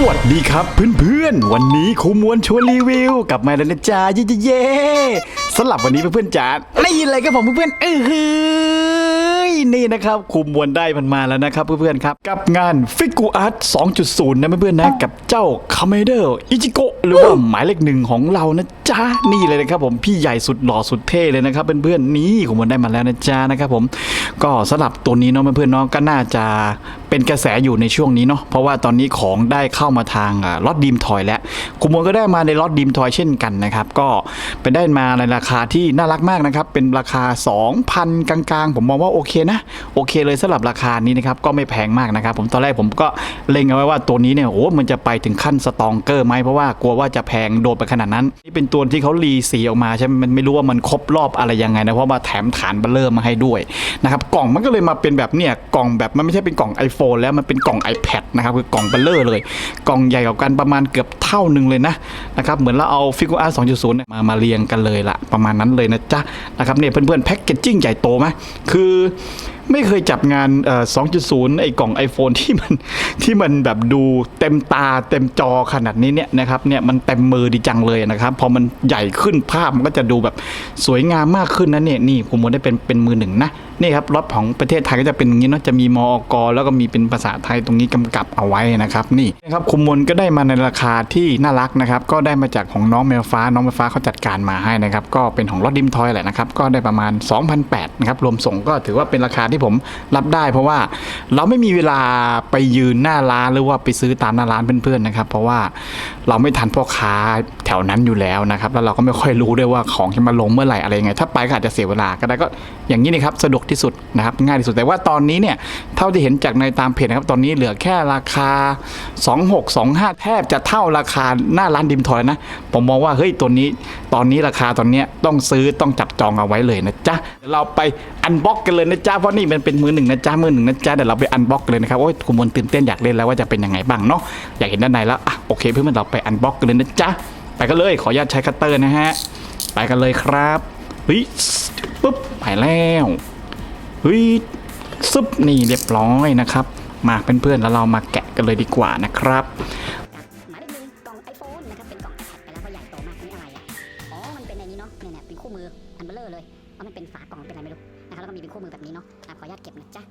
วัสดีครับเพื่อนๆ วันนี้ครูมวนชวนรีวิวกลับมาแล้วนะจ๊ะเย่เย่ๆสำหรับวันนี้เพื่อนๆจ๋านี่เลยครับผมเพื่อนๆเออเฮ้ยนี่นะครับครูมวนได้มันมาแล้วนะครับเพื่อนๆครับ กับงานฟิกูอาร์ต2.0 นะเพื่อนๆนะ กับเจ้าคาเมเดอร์อิจิโกะหรือว่าหมายเลขหนึ่งของเรานะจ๊ะนี่เลยนะครับผมพี่ใหญ่สุดหล่อสุดเท่เลยนะครับเพื่อนๆนี่ครูมวนได้มาแล้วนะจ๊ะนะครับผม ก็สำหรับตัวนี้เนาะเพื่อนๆเนาะก็น่าจะเป็นกระแสอยู่ในช่วงนี้เนาะเพราะว่าตอนนี้ของได้เข้ามาทางลอตดีมทอยแล้วคุณมวลก็ได้มาในลอตดีมทอยเช่นกันนะครับ ก็เป็นได้มาในราคาที่น่ารักมากนะครับ เป็นราคา 2,000 กลางๆ ผมมองว่าโอเคนะ โอเคเลยสำหรับราคานี้นะครับ ก็ไม่แพงมากนะครับ ผมตอนแรกผมก็เล็งเอาไว้ว่าตัวนี้เนี่ยโอ้มันจะไปถึงขั้นสตองเกอร์ไหมเพราะว่ากลัวว่าจะแพงโดนไปขนาดนั้น นี่เป็นตัวที่เขารีสีออกมาใช่ไหมมันไม่รู้ว่ามันครบรอบอะไรยังไงนะเพราะว่าแถมฐานเบลเลอร์มาให้ด้วยนะครับกล่องมันก็เลยมาเป็นแบบเนี่ยกล่องแบบมันไม่ใช่เป็นกล่อง iPhone แล้วมันเป็นกล่อง iPad นะครับคือกล่องเบลเลอร์เลย กล่องใหญ่กว่ากันประมาณเกือบเท่าหนึ่งเลยนะนะครับเหมือนเราเอาฟิก u อาร์2.0เนี่ยมามาเรียงกันเลยละประมาณนั้นเลยนะจ๊ะนะครับเนี่ยเพื่อนๆแพ็กเกจจิ้งใหญ่โตไหมคือไม่เคยจับงาน 2.0 ไอ้กล่อง iPhone ที่มันที่มันแบบดูเต็มตาเต็มจอขนาดนี้เนี่ยนะครับเนี่ยมันเต็มมือดีจังเลยนะครับพอมันใหญ่ขึ้นภาพมันก็จะดูแบบสวยงามมากขึ้นนะเนี่ยนี่ผมมองได้เป็นเป็นมือหนึ่งนะนี่ครับรถของประเทศไทยก็จะเป็นอย่างนี้เนาะจะมีมอกแล้วก็มีเป็นภาษาไทยตรงนี้กำกับเอาไว้นะครับนี่นะครับคุมมนก็ได้มาในราคาที่น่ารักนะครับก็ได้มาจากของน้องแมวฟ้าน้องแมวฟ้าเขาจัดการมาให้นะครับก็เป็นของรถดิมทอยแหละนะครับก็ได้ประมาณ2,800นะครับรวมส่งก็ถือว่าเป็นราคาที่ผมรับได้ เพราะว่าเราไม่มีเวลาไปยืนหน้าร้านหรือว่าไปซื้อตามหน้าร้านเพื่อนๆนะครับ เพราะว่าเราไม่ทันพ่อค้าแถวนั้นอยู่แล้วนะครับ แล้วเราก็ไม่ค่อยรู้ด้วยว่าของจะมาลงเมื่อไหร่อะไรยังไง ถ้าไปก็อาจจะเสียเวลาก็ได้ก็อย่างนี้นะครับสะดวกที่สุดนะครับง่ายที่สุดแต่ว่าตอนนี้เนี่ยเท่าที่เห็นจากในตามเพจนะครับตอนนี้เหลือแค่ราคา 2625 แทบจะเท่าราคาหน้าร้านดิมทอยนะ ผมมองว่าเฮ้ยตัวนี้ตอนนี้ราคาตอนเนี้ยต้องซื้อต้องจับจองเอาไว้เลยนะจ๊ะเดี๋ยวเราไปอันบ็อกกันเลยนะจ๊ะเพราะนี่ี่มันเป็นมือหนึ่งนะจ๊ะมือหนึ่งนะจ๊ะเดี๋ยวเราไปอันบ็อกเลยนะครับโอ้ยคุณมนตื่นเต้นอยากเล่นแล้วว่าจะเป็นยังไงบ้างเนาะอยากเห็นด้านในแล้วอะโอเคเพื่อนๆเราไปอันบ็อกกันเลยนะจ๊ะไปกันเลยขออนุญาตใช้คัตเตอร์นะฮะไปกันเลยครับเฮ้ยปุ๊บไปแล้วเฮ้ยซึบนี่เรียบร้อยนะครับ มาเพื่อนๆแล้วเรามาแกะกันเลยดีกว่านะครับหมายเลขหนึ่งกล่องไอโฟนนะครับเป็นกล่อง iPad ไปแล้วก็ใหญ่โตมากนี่อะไรอะอ๋อมันเป็นในนี้เนาะเนี่ยเนี่ยเป็นคู่มืออันเบลเลอร์เลยว่ามันเป็นฝากล่องเป็นอะไรไม่รู้นะครับแล้วก็มีเป็นคู่มือแบบนี้เนาะ อะขออนุญาตเก็บนะจ๊ะ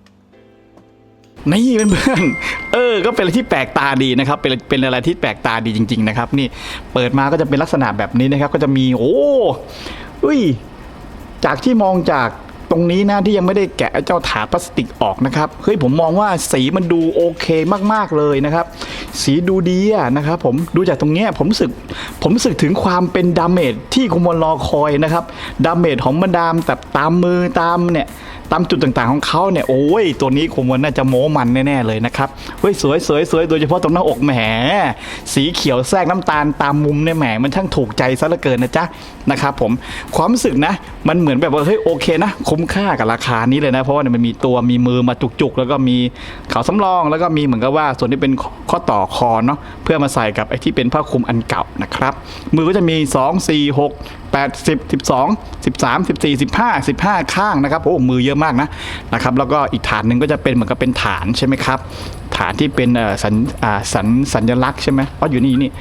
นี่เพื่อนๆเออ ก็เป็นอะไรที่แปลกตาดีนะครับ เป็นเป็นอะไรที่แปลกตาดีจริง ๆ นะครับ นี่เปิดมาก็จะเป็นลักษณะแบบนี้นะครับ ก็จะมีโอ้อุ้ยจากที่มองจากตรงนี้นะที่ยังไม่ได้แกะเจ้าถาพลาสติกออกนะครับเฮ้ยผมมองว่าสีมันดูโอเคมากๆเลยนะครับ สีดูดีอะนะครับผมดูจากตรงเนี้ยผมรู้สึกผมรู้สึกถึงความเป็นดาเมจที่คุมวลรอคอยนะครับดาเมจของบรรดามแต่ตามมือตามเนี่ย ตามจุดต่างๆของเขาเนี่ยโอ้ยตัวนี้คงมันน่าจะโม้มันแน่ๆเลยนะครับเฮ้ยสวยสวยสวยโดยเฉพาะตรงหน้าอกแหมสีเขียวแทรกน้ำตาลตามมุมเนี่ยแหมมันช่างถูกใจซะเหลือเกินนะจ๊ะนะครับผมความรู้สึกนะมันเหมือนแบบว่าเฮ้ยโอเคนะ คุ้มค่ากับราคานี้เลยนะเพราะว่าเนี่ยมันมีตัวมีมือมาจุกๆ แล้วก็มีเขาสำรองแล้วก็มีเหมือนกับว่าส่วนที่เป็นข้อต่อคอเนาะเพื่อมาใส่กับไอ้ที่เป็นผ้าคลุมอันเก่านะครับมือก็จะมี 2 4 6 8 10 12 13 14 15 15 ข้างนะครับโอ้มือเยอะมากนะนะครับแล้วก็อีกฐานหนึ่งก็จะเป็นเหมือนกับเป็นฐานใช่ไหมครับฐานที่เป็นสัญสัญสัญลักษณ์ใช่ไหมเพราะอยู่นี่นี่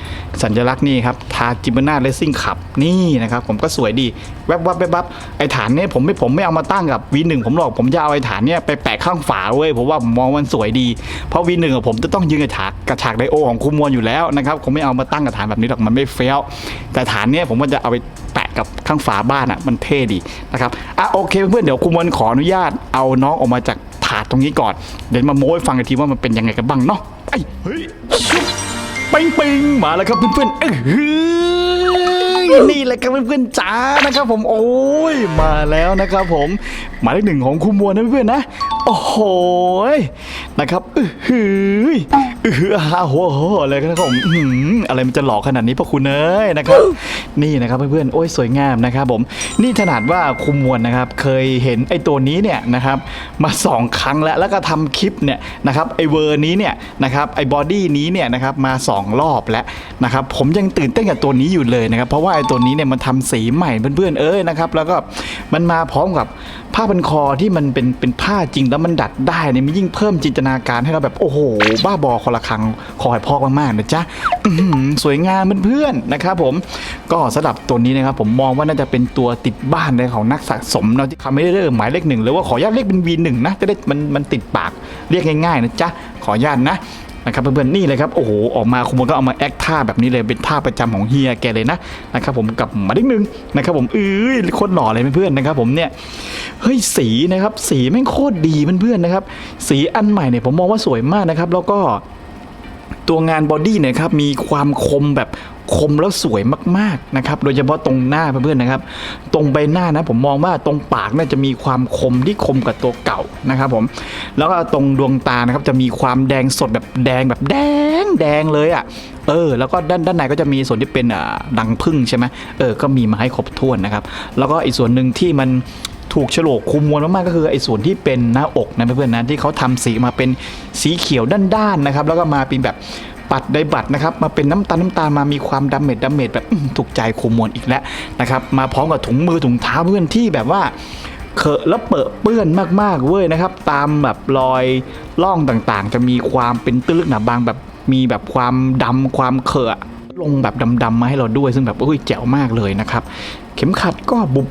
สัญลักษณ์นี่ครับทาจิมนาเลสซิ่งขับนี่นะครับผมก็สวยดีแวบวับแวบวับไอฐานเนี้ผมไม่ผมไม่เอามาตั้งกับ V1 ผมหรอกผมจะเอาไอฐานเนี้ยไปแปะข้างฝาเว้ยผมว่าผมมองมันสวยดี เพราะ V1 อะผมจะต้องยืนกับฉากกระฉากไดโอของคูมวลอยู่แล้วนะครับผมไม่เอามาตั้งกับฐานแบบนี้หรอกมันไม่เฟี้ยวแต่ฐานเนี้ยผมก็จะเอาไปแป กับข้างฝาบ้านอะมันเท่ดีนะครับอะโอเคเพื่อนเดี๋ยวคูมวลขออนุญาตเอาน้องออกมาจากถาดตรงนี้ก่อนเดี๋ยวมาโม้ให้ฟังกันทีว่ามันเป็นยังไงกันบ้างเนาะไปเฮ้ยปิงปิงมาแล้วครับเพื่อนๆเอ้ยนี่แหละครับเพื่อนๆจ้านะครับผมโอ้ยมาแล้วนะครับผมหมายเลขหนึ่งของคูมวลนะเพื่อนๆนะโอ้โหนะครับอือหือ เออหืออาโหอะไรกันนะครับผมอื้อะไรมันจะหลอกขนาดนี้พระคุณเอ้ยนะครับ นี่นะครับเพื่อนๆโอ้ยสวยงามนะครับผมนี่ขนาดว่าคุมมวลนะครับ เคยเห็นไอ้ตัวนี้เนี่ยนะครับ มาสองครั้งแล้วแล้วก็ทำคลิปเนี่ยนะครับไอ้เวอร์นี้เนี่ยนะครับไอ้บอดี้นี้เนี่ยนะครับมาสองรอบแล้วนะครับ ผมยังตื่นเต้นกับตัวนี้อยู่เลยนะครับ เพราะว่าไอ้ตัวนี้เนี่ยมันทำสีใหม่เพื่อนๆเอ้ยนะครับ แล้วก็มันมาพร้อมกับผ้าพันคอที่มันเป็นเป็นผ้าจริงแล้วมันดัดได้เนี่ยมันยิ่งเพิ่มจินตนาการให้เราแบบโอ้โหบ้าบอคนละครังคอยพอกมากๆนะจ๊ะสวยงามเพื่อนๆนะครับผมก็สำหรับตัวนี้นะครับผมมองว่าน่าจะเป็นตัวติดบ้านในของนักสะสมเนาะที่เขาไม่ได้เริ่มหมายเลขหนึ่งหรือว่าขออนุญาตเรียกเป็น V1 นะจะได้มันมันติดปากเรียกง่ายๆนะจ๊ะขออนุญาตนะนะครับเพื่อนๆนี่เลยครับโอ้โหออกมาคุณมนก็เอามาแอคท่าแบบนี้เลยเป็นท่าประจำของเฮียแกเลยนะนะครับผมกับหมาดิ้งหนึ่งนะครับผมเอ้ยโคตรหล่อเลยเพื่อนๆนะครับผมเนี่ยเฮ้ยสีนะครับสีแม่งโคตรดีเพื่อนๆนะครับสีอันใหม่เนี่ยผมมองว่าสวยมากนะครับแล้วก็ ตัวงานบอดี้เนี่ยครับมีความคมแบบคมแล้วสวยมากๆนะครับ โดยเฉพาะตรงหน้าเพื่อนๆนะครับ ตรงใบหน้านะผมมองว่าตรงปากน่าจะมีความคมที่คมกับตัวเก่านะครับผม แล้วก็ตรงดวงตานะครับจะมีความแดงสดแบบแดงแบบแดงแดงเลยอะ เออ แล้วก็ด้านด้านในก็จะมีส่วนที่เป็นอ่าดังพึ่งใช่ไหมเออ ก็มีมาให้ครบถ้วนนะครับ แล้วก็อีกส่วนหนึ่งที่มัน ถูกฉลกคุมมวลมากๆก็คือไอ้ส่วนที่เป็นหน้าอกนะเพื่อนๆนะที่เขาทำสีมาเป็นสีเขียวด้านๆนะครับ แล้วก็มาเป็นแบบปัดไดบัตนะครับมาเป็นน้ำตาลน้ำตาลมามีความดำเมจดำเมจแบบถูกใจคุมมวลอีกแล้วนะครับมาพร้อมกับถุงมือถุงเท้าเพื่อนที่แบบว่าเคอะแล้วเปอะเปื้อนมากๆเว้ยนะครับ ตามแบบรอยล่องต่างๆ จะมีความเป็นตื้นลึกหนาบางแบบมีแบบความดำความเคอะลงแบบดำๆมาให้เราด้วยซึ่งแบบอุ้ยแจ๋วมากเลยนะครับ เข็มขัดก็บุบ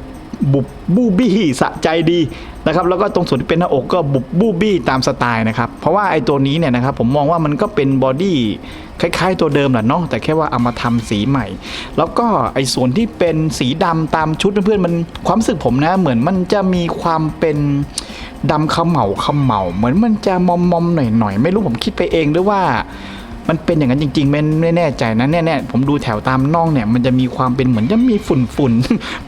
บุบบูบี้สะใจดีนะครับแล้วก็ตรงส่วนที่เป็นหน้าอกก็บุบบูบี้ตามสไตล์นะครับเพราะว่าไอ้ตัวนี้เนี่ยนะครับผมมองว่ามันก็เป็นบอดี้คล้ายๆ ตัวเดิมแหละเนาะแต่แค่ว่าเอามาทำสีใหม่ แล้วก็ไอ้ส่วนที่เป็นสีดำตามชุดเพื่อนๆมันความรู้สึกผมนะ เหมือนมันจะมีความเป็นดำเขมเหลาเขมเหลาเหมือนมันจะมอมมอมหน่อยๆไม่รู้ผมคิดไปเองหรือว่า มันเป็นอย่างนั้นจริงๆไม่แน่ใจนะแน่ๆผมดูแถวตามน่องเนี่ยมันจะมีความเป็นเหมือนจะมีฝุ่นฝุ่น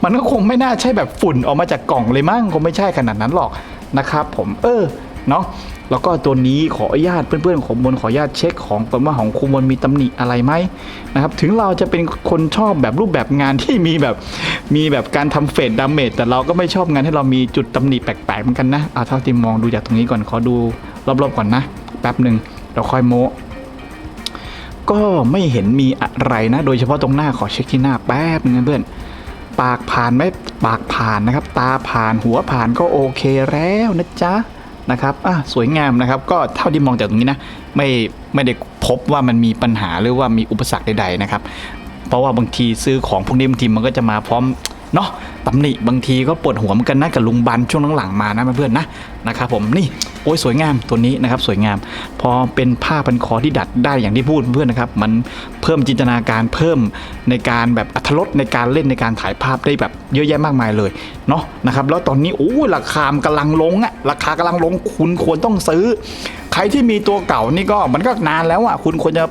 มันก็คงไม่น่าใช่แบบฝุ่นออกมาจากกล่องเลยมั้งคงไม่ใช่ขนาดนั้นหรอกนะครับผมเออเนาะแล้วก็ตัวนี้ขออนุญาตเพื่อนๆของบนขออนุญาตเช็คของก่อนว่าของครูมนมีตำหนิอะไรไหมนะครับ ถึงเราจะเป็นคนชอบแบบรูปแบบงานที่มีแบบมีแบบการทำเฟดดาเมจแต่เราก็ไม่ชอบงานที่เรามีจุดตำหนิแปลกๆเหมือนกันนะเอาเท่าที่มองดูจากตรงนี้ก่อนขอดูรอบๆก่อนนะ แป๊บหนึ่งเราค่อยโม ก็ไม่เห็นมีอะไรนะ โดยเฉพาะตรงหน้าขอเช็คที่หน้าแป๊บนึงนะเพื่อนปากผ่านไหมปากผ่านนะครับ ตาผ่านหัวผ่านก็โอเคแล้วนะจ๊ะนะครับอะสวยงามนะครับ ก็เท่าที่มองจากตรงนี้นะ ไม่ไม่ได้พบว่ามันมีปัญหาหรือว่ามีอุปสรรคใดๆนะครับ เพราะว่าบางทีซื้อของพวกนี้บางทีมันก็จะมาพร้อม เนาะตำหนิบางทีก็ปวดหัวเหมือนกันนะกับลุงบันช่วงหลังๆมานะเพื่อนๆนะนะครับผมนี่โอ้ยสวยงามตัวนี้นะครับสวยงาม พอเป็นผ้าพันคอที่ดัดได้อย่างที่พูดเพื่อนนะครับ มันเพิ่มจินตนาการเพิ่มในการแบบอัธรสในการเล่นในการถ่ายภาพได้แบบเยอะแยะมากมายเลยเนาะนะครับแล้วตอนนี้โอ้ยราคามนกำลังลงอะราคากำลังลงคุณควรต้องซื้อ ใครที่มีตัวเก่านี่ก็มันก็นานแล้วอะคุณควรจะ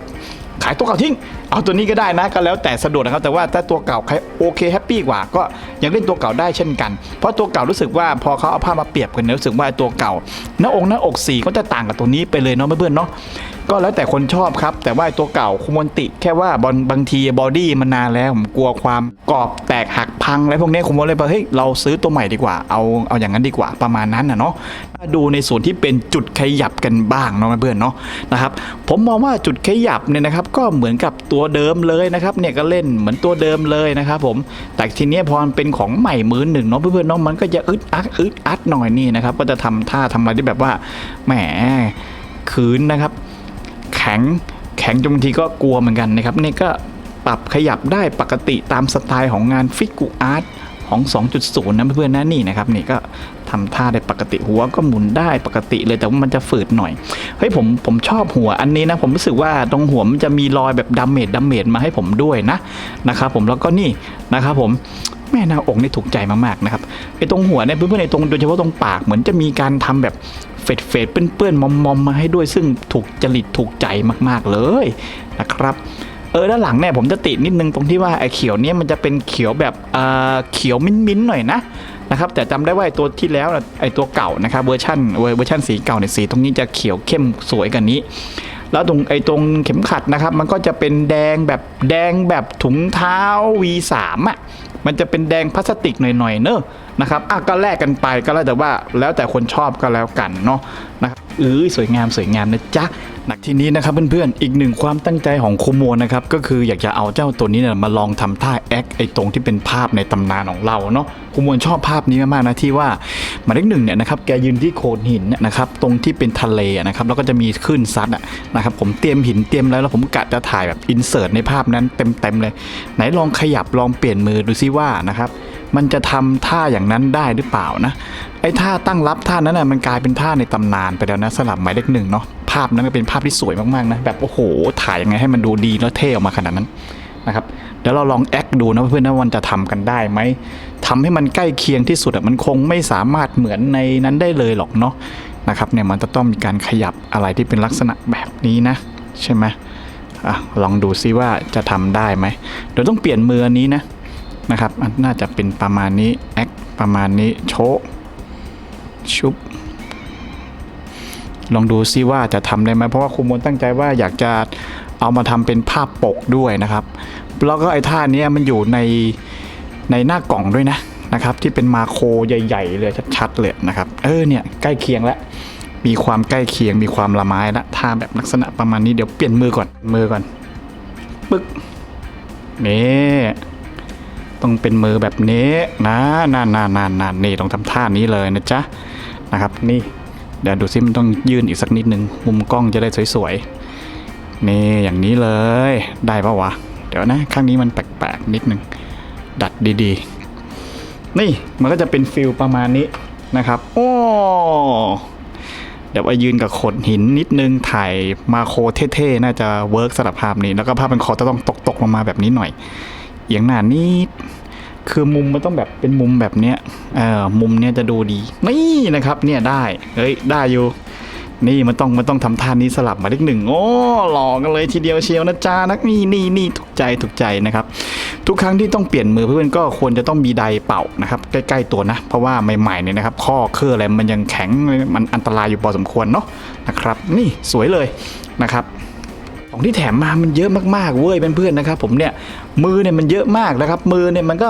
ขายตัวเก่าทิ้ง เอาตัวนี้ก็ได้นะก็แล้วแต่สะดวกนะครับ แต่ว่าถ้าตัวเก่าใครโอเคแฮปปี้กว่าก็ยังเล่นตัวเก่าได้เช่นกัน เพราะตัวเก่ารู้สึกว่าพอเขาเอาผ้ามาเปรียบกันเนี่ยรู้สึกว่าตัวเก่าหน้าอกหน้าอกสีก็จะต่างกับตัวนี้ไปเลยเนาะเพื่อนๆเนาะ ก็แล้วแต่คนชอบครับ แต่ว่าตัวเก่าคุมอนติแค่ว่าบอลบางทีบอดี้มันนานแล้วผมกลัวความกรอบแตกหักพังอะไรพวกนี้คุมนเลยบอเฮ้ยเราซื้อตัวใหม่ดีกว่าเอาเอาอย่างนั้นดีกว่าประมาณนั้นนะเนาะมาดูในส่วนที่เป็นจุดขยับกันบ้างเนาะเพื่อนเนาะนะครับผมมองว่าจุดขยับเนี่ยนะครับก็เหมือนกับตัวเดิมเลยนะครับเนี่ยก็เล่นเหมือนตัวเดิมเลยนะครับผมแต่ทีนี้พอเป็นของใหม่มือหนึ่งเนาะเพื่อนๆเนาะมันก็จะอึดอัดอึดอัดหน่อยนี่นะครับก็จะทำท่าทำอะไรที่แบบว่าแหมขืนนะครับ แข็ง แข็งจนบางทีก็กลัวเหมือนกันนะครับนี่ก็ปรับขยับได้ปกติตามสไตล์ของงานฟิกูอาร์ตของ 2.0 นะเพื่อนๆนะนี่นะครับนี่ก็ทำท่าได้ปกติหัวก็หมุนได้ปกติเลยแต่ว่ามันจะฝืดหน่อยเฮ้ยผมผมชอบหัวอันนี้นะผมรู้สึกว่าตรงหัวมันจะมีรอยแบบดาเมจดาเมจมาให้ผมด้วยนะนะครับผมแล้วก็นี่นะครับผมแม่หน้าอกนี่ถูกใจมากๆนะครับไอ้ตรงหัวเนี่ยเพื่อนๆในตรงโดยเฉพาะตรงปากเหมือนจะมีการทำแบบ เฟดเฟดเปื้อนๆมอมๆมาให้ด้วยซึ่งถูกจริตถูกใจมากๆเลยนะครับเออด้านหลังเนี่ยผมจะติดนิดนึงตรงที่ว่าไอ้เขียวเนี่ยมันจะเป็นเขียวแบบเอ่อเขียวมิ้นๆหน่อยนะนะครับแต่จำได้ว่าไอ้ตัวที่แล้วไอ้ตัวเก่านะครับเวอร์ชันเวอร์ชันสีเก่าเนี่ยสีตรงนี้จะเขียวเข้มสวยกันนี้ แล้วตรงไอ้ตรงเข็มขัดนะครับ มันก็จะเป็นแดงแบบแดงแบบถุงเท้า V3 อะ มันจะเป็นแดงพลาสติกหน่อยๆเนอะนะครับอะก็แลกกันไปก็แล้วแต่ว่าแล้วแต่คนชอบก็แล้วกันเนาะนะครับ เออสวยงามสวยงามนะจ๊ะหนักทีนี้นะครับเพื่อนๆ อีกหนึ่งความตั้งใจของโคโมนะครับก็คืออยากจะเอาเจ้าตัวนี้เนี่ยมาลองทำท่าแอคไอตรงที่เป็นภาพในตำนานของเราเนาะโคโมชอบภาพนี้มากๆนะที่ว่าหมายเลขหนึ่งเนี่ยนะครับแกยืนที่โขดหินนะครับตรงที่เป็นทะเลนะครับแล้วก็จะมีคลื่นซัดนะครับผมเตรียมหินเตรียมแล้วแล้วผมกะจะถ่ายแบบอินเสิร์ตในภาพนั้นเต็มๆเลย ไหนลองขยับลองเปลี่ยนมือดูซิว่านะครับมันจะทำท่าอย่างนั้นได้หรือเปล่านะ ไอ้ท่าตั้งรับท่านั้นน่ะมันกลายเป็นท่าในตำนานไปแล้วนะสลับหมายเลขหนึ่งเนาะภาพนั้นก็เป็นภาพที่สวยมากๆนะแบบโอ้โห ถ่ายยังไงให้มันดูดีแล้วเท่ออกมาขนาดนั้นนะครับเดี๋ยวเราลองแอคดูนะเพื่อนๆนะวันจะทำกันได้ไหมทำให้มันใกล้เคียงที่สุดอะมันคงไม่สามารถเหมือนในนั้นได้เลยหรอกเนาะนะครับเนี่ยมันจะต้องมีการขยับอะไรที่เป็นลักษณะแบบนี้นะ ใช่ไหมอะลองดูซิว่าจะทำได้ไหมเดี๋ยวต้องเปลี่ยนมืออันนี้นะนะครับน่าจะเป็นประมาณนี้แอคประมาณนี้โชะ ชุบ ลองดูซิว่าจะทำได้ไหมเพราะว่าครูมนตั้งใจว่าอยากจะเอามาทำเป็นภาพปกด้วยนะครับ แล้วก็ไอ้ท่านี้มันอยู่ในในหน้ากล่องด้วยนะนะครับ ที่เป็นมาโครใหญ่ ๆ เลยชัดๆเลยนะครับ เออเนี่ยใกล้เคียงแล้วมีความใกล้เคียงมีความละไม้ละท่าแบบลักษณะประมาณนี้เดี๋ยวเปลี่ยนมือก่อนมือก่อนปึ๊กนี่ต้องเป็นมือแบบนี้นะนานนานนานนี่ต้องทำท่านี้เลยนะจ๊ะ นะครับนี่เดี๋ยวดูซิมันต้องยื่นอีกสักนิดนึงมุมกล้องจะได้สวยๆนี่อย่างนี้เลยได้ปะวะเดี๋ยวนะข้างนี้มันแปลกๆนิดนึงดัดดีๆ นี่มันก็จะเป็นฟิลประมาณนี้นะครับโอ้เดี๋ยวไปยืนกับโขดหินนิดนึงถ่ายมาโคเท่ๆน่าจะเวิร์กสำหรับภาพนี้ แล้วก็ภาพเป็นคอจะต้องตกๆลงมาแบบนี้หน่อยเอียงหน้านิด คือมุมมันต้องแบบเป็นมุมแบบเนี้ยเออมุมเนี้ยจะดูดีนี่นะครับเนี่ยได้เฮ้ยได้อยู่ นี่มันต้องมันต้องทำท่านี้สลับมาเลขหนึ่งโอ้หลอกกันเลยทีเดียวเชียวนะจ๊ะนักนี่นี่นี่ถูกใจถูกใจนะครับ ทุกครั้งที่ต้องเปลี่ยนมือเพื่อนก็ควรจะต้องมีไดร์เป่านะครับ ใกล้ๆตัวนะ เพราะว่าใหม่ๆเนี่ยนะครับ ข้อเครืออะไรมันยังแข็งมันอันตรายอยู่พอสมควรเนาะนะครับ นี่สวยเลยนะครับของที่แถมมามันเยอะมากๆเว้ยเพื่อนๆนะครับผมเนี่ยมือเนี่ยมันเยอะมากนะครับมือเนี่ยมันก็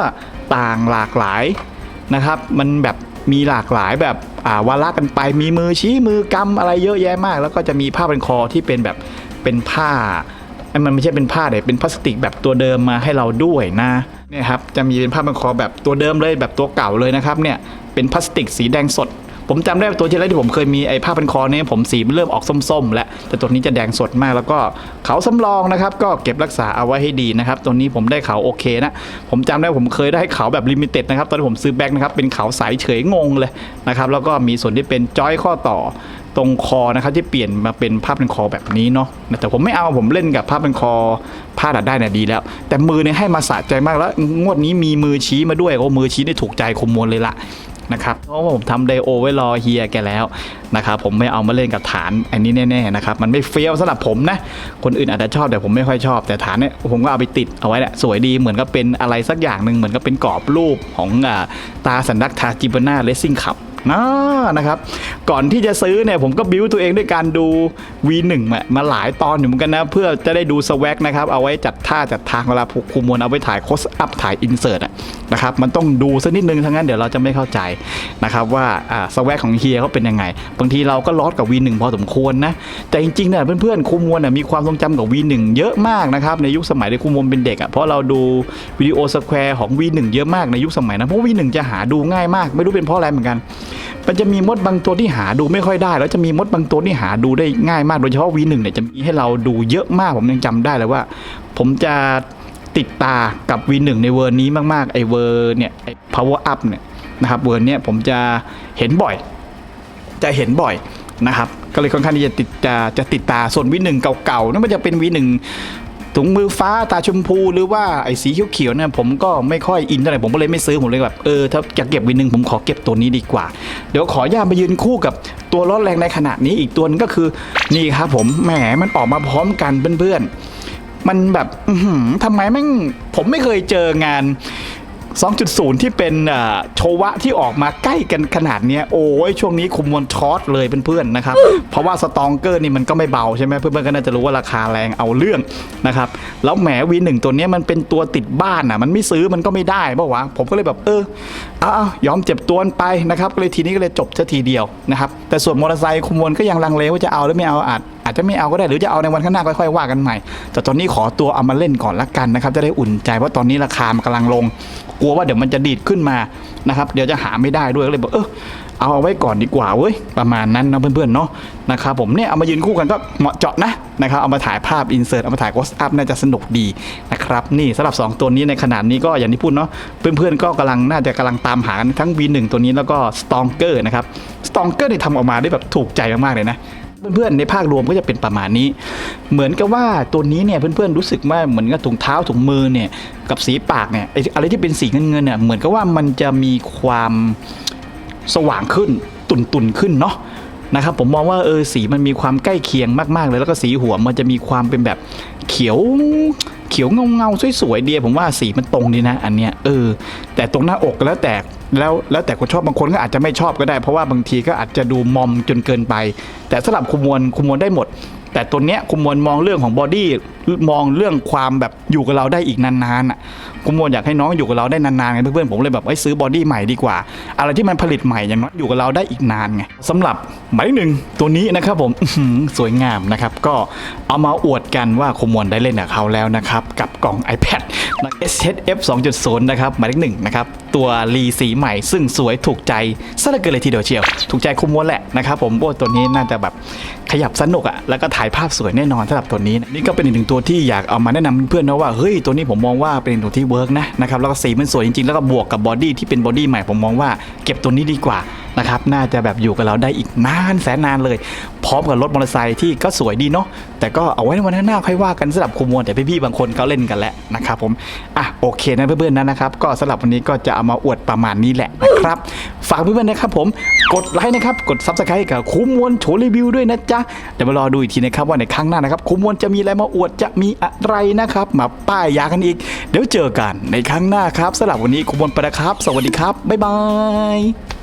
ต่างหลากหลายนะครับ มันแบบมีหลากหลายแบบอ่าวาระกันไปมีมือชี้มือกำอะไรเยอะแยะมาก แล้วก็จะมีผ้าพันคอที่เป็นแบบเป็นผ้าไอ้มันไม่ใช่เป็นผ้าแต่เป็นพลาสติกแบบตัวเดิมมาให้เราด้วยนะเนี่ยครับจะมีเป็นผ้าพันคอแบบตัวเดิมเลยแบบตัวเก่าเลยนะครับเนี่ยเป็นพลาสติกสีแดงสด ผมจำได้ตัวที่แล้วที่ผมเคยมีไอ้ผ้าพันคอเนี่ยผมสีมันเริ่มออกส้มๆ แล้ว แต่ตัวนี้จะแดงสดมากแล้วก็เขาสำรองนะครับ ก็เก็บรักษาเอาไว้ให้ดีนะครับ ตัวนี้ผมได้เขาโอเคนะ ผมจำได้ผมเคยได้เขาแบบลิมิเต็ดนะครับ ตอนที่ผมซื้อแบ็คนะครับ เป็นเขาใสเฉยงงเลยนะครับ แล้วก็มีส่วนที่เป็นจอยข้อต่อตรงคอนะครับที่เปลี่ยนมาเป็นผ้าพันคอแบบนี้เนาะแต่ผมไม่เอาผมเล่นกับผ้าพันคอผ้าดัดได้เนี่ยดีแล้ว แต่มือเนี่ยให้มาสะใจมากแล้ว งวดนี้มีมือชี้มาด้วยโอ้มือชี้ได้ถูกใจคมมวลเลยละ นะครับเพราะว่าผมทำไดโอไว้รอเฮียแกแล้วนะครับผมไม่เอามาเล่นกับฐานอันนี้แน่ๆนะครับมันไม่เฟี้ยวสำหรับผมนะคนอื่นอาจจะชอบแต่ผมไม่ค่อยชอบ แต่ฐานเนี่ยผมก็เอาไปติดเอาไว้แหละสวยดีเหมือนกับเป็นอะไรสักอย่างหนึ่งเหมือนกับเป็นกรอบรูปของอตาสันดักทาจิบน่าเลสซิ่งขับ นะนะครับ ก่อนที่จะซื้อเนี่ยผมก็บิวตัวเองด้วยการดู V1 มามาหลายตอนอยู่เหมือนกันนะ เพื่อจะได้ดูสวักนะครับ เอาไว้จัดท่าจัดทางเวลาคุมมวลเอาไว้ถ่ายโคสอัพถ่ายอินเสิร์ตนะครับ มันต้องดูสักนิดนึงทั้งนั้นเดี๋ยวเราจะไม่เข้าใจนะครับว่าสวักของเฮียเขาเป็นยังไง บางทีเราก็ลอดกับ V1 พอสมควรนะ แต่จริงๆเนี่ยเพื่อนๆคุมมวลน่ะมีความทรงจำกับ V1 เยอะมากนะครับในยุคสมัยที่คุมมวลเป็นเด็กอะเพราะเราดูวิดีโอสแควร์ของ V1 เยอะมากในยุคสมัยนั้นเพราะ V1 จะหาดูง่ายมาก ไม่รู้เป็นเพราะอะไรเหมือนกัน มันจะมีมดบางตัวที่หาดูไม่ค่อยได้ แล้วจะมีมดบางตัวที่หาดูได้ง่ายมากโดยเฉพาะ V1 เนี่ยจะมีให้เราดูเยอะมากผมยังจำได้เลยว่า ผมจะติดตากับ V1 ในเวอร์นี้มากๆไอเวอร์เนี่ยไอ power up เนี่ยนะครับเวอร์เนี้ยผมจะเห็นบ่อย จะเห็นบ่อยนะครับก็เลยค่อนข้างที่จะติดจะจะติดตาส่วนวีหนึ่งเก่าๆนั่นมันจะเป็นวีหนึ่ง ถุงมือฟ้าตาชมพูหรือว่าไอ้สีเขียวๆเนี่ยผมก็ไม่ค่อยอินเท่าไหร่ผมก็เลยไม่ซื้อผมเลยแบบเออถ้าอยากเก็บวีหนึ่งผมขอเก็บตัวนี้ดีกว่า เดี๋ยวขอญาตมายืนคู่กับตัวร้อนแรงในขณะนี้อีกตัวนึงก็คือนี่ครับผมแหมมันออกมาพร้อมกันเพื่อนๆมันแบบอื้อหือทำไมแม่งผมไม่เคยเจองาน 2.0 ที่เป็นเอ่อโชวะที่ออกมาใกล้กันขนาดเนี้ยโอ้ยช่วงนี้คุมมวลช็อตเลยเพื่อนๆนะครับ เพราะว่าสตองเกอร์นี่มันก็ไม่เบาใช่ไหมเพื่อนๆก็น่าจะรู้ว่าราคาแรงเอาเรื่องนะครับ แล้วแหมวีหนึ่งตัวเนี้ยมันเป็นตัวติดบ้านอะ มันไม่ซื้อมันก็ไม่ได้ป่าวะผมก็เลยแบบเออเอาเอายอมเจ็บตัวไปนะครับก็เลยทีนี้ก็เลยจบซะทีเดียวนะครับ แต่ส่วนมอเตอร์ไซค์คุมมวลก็ยังลังเลว่าจะเอาหรือไม่เอาอาจอาจจะไม่เอาก็ได้หรือจะเอาในวันข้างหน้าค่อยๆว่ากันใหม่ แต่ตอนนี้ขอตัวเอามาเล่นก่อนละกันนะครับจะได้อุ่นใจเพราะตอนนี้ราคามันกำลังลง กลัวว่าเดี๋ยวมันจะดีดขึ้นมานะครับเดี๋ยวจะหาไม่ได้ด้วยก็เลยบอกเออเอาเอาไว้ก่อนดีกว่าเว้ยประมาณนั้นนะเพื่อนๆเนาะนะครับผมเนี่ยเอามายืนคู่กันก็เหมาะเจาะนะนะครับเอามาถ่ายภาพอินเสิร์ตเอามาถ่ายโคสอัพน่าจะสนุกดีนะครับนี่สำหรับ 2 ตัวนี้ในขนาดนี้ก็อย่างที่พูดเนาะเพื่อนๆก็กำลังน่าจะกำลังตามหากันทั้ง V1 ตัวนี้แล้วก็ Stonker นะครับ Stonker เนี่ยทำออกมาได้แบบถูกใจมากๆเลยนะ เพื่อนๆในภาครวมก็จะเป็นประมาณนี้ เหมือนกับว่าตัวนี้เนี่ยเพื่อนๆรู้สึกว่าเหมือนกับถุงเท้าถุงมือเนี่ยกับสีปากเนี่ยอะไรที่เป็นสีเงินเงินเนี่ยเหมือนกับว่ามันจะมีความสว่างขึ้นตุ่นๆขึ้นเนาะนะครับผมมองว่าเออสีมันมีความใกล้เคียงมากๆเลยแล้วก็สีหัวมันจะมีความเป็นแบบเขียว เขียวเงาๆสวยๆเดียผมว่าสีมันตรงดีนะ อันเนี้ยเออ แต่ตรงหน้าอกแล้วแต่แล้วแล้วแต่คนชอบบางคนก็อาจจะไม่ชอบก็ได้ เพราะว่าบางทีก็อาจจะดูมอมจนเกินไป แต่สำหรับคุมวลคุมวลได้หมด แต่ตัวเนี้ยคุมวลมองเรื่องของบอดี้มองเรื่องความแบบอยู่กับเราได้อีกนานๆอะคุมวลอยากให้น้องอยู่กับเราได้นานๆไงเพื่อนๆผมเลยแบบไอ้ซื้อบอดี้ใหม่ดีกว่า อะไรที่มันผลิตใหม่อย่างน้อยอยู่กับเราได้อีกนานไงสำหรับหมายเลขหนึ่งตัวนี้นะครับผมสวยงามนะครับก็เอามาอวดกันว่าคุมวลได้เล่นกับเขาแล้วนะครับกับกล่อง iPad นะ SHF 2.0 นะครับหมายเลขหนึ่งนะครับตัวรีสีใหม่ซึ่งสวยถูกใจซะเหลือเกินเลยทีเดียวเชียว ถูกใจคุมวลแหละนะครับผมโอ้ตัวนี้น่าจะแบบขยับสนุกอะแล้วก็ถ่ายภาพสวยแน่นอนสำหรับตัวนี้นะนี่ก็เป็นอีกหนึ่งตัวที่อยากเอามาแนะนำเพื่อนนะว่าเฮ้ยตัวนี้ผมมองว่าเป็นตัวที่เวิร์กนะนะครับแล้วก็สีมันสวยจริงๆ แล้วก็บวกกับบอดี้ที่เป็นบอดี้ใหม่ผมมองว่าเก็บตัวนี้ดีกว่านะครับน่าจะแบบอยู่กับเราได้อีกนานแสนนานเลยพร้อมกับรถมอเตอร์ไซค์ที่ก็สวยดีเนาะแต่ก็เอาไว้ในวันข้างหน้าค่อยว่ากันสำหรับคุมวลแต่พี่ๆบางคนเขาเล่นกันแล้วนะครับผมอะโอเคนะเพื่อนๆนะนะครับก็สำหรับวันนี้ก็จะเอามาอวดประมาณนี้แหละนะครับ ฝากเพื่อนๆนะครับผมกดไลค์นะครับกดซับสไครต์กับคุมมวลโชว์รีวิวด้วยนะจ๊ะเดี๋ยวมารอดูอีกทีนะครับว่าในครั้งหน้านะครับคุมมวลจะมีอะไรมาอวดจะมีอะไรนะครับ มาป้ายยากันอีก เดี๋ยวเจอกันในครั้งหน้าครับสำหรับวันนี้คุมมวลไปนะครับ สวัสดีครับบ๊ายบาย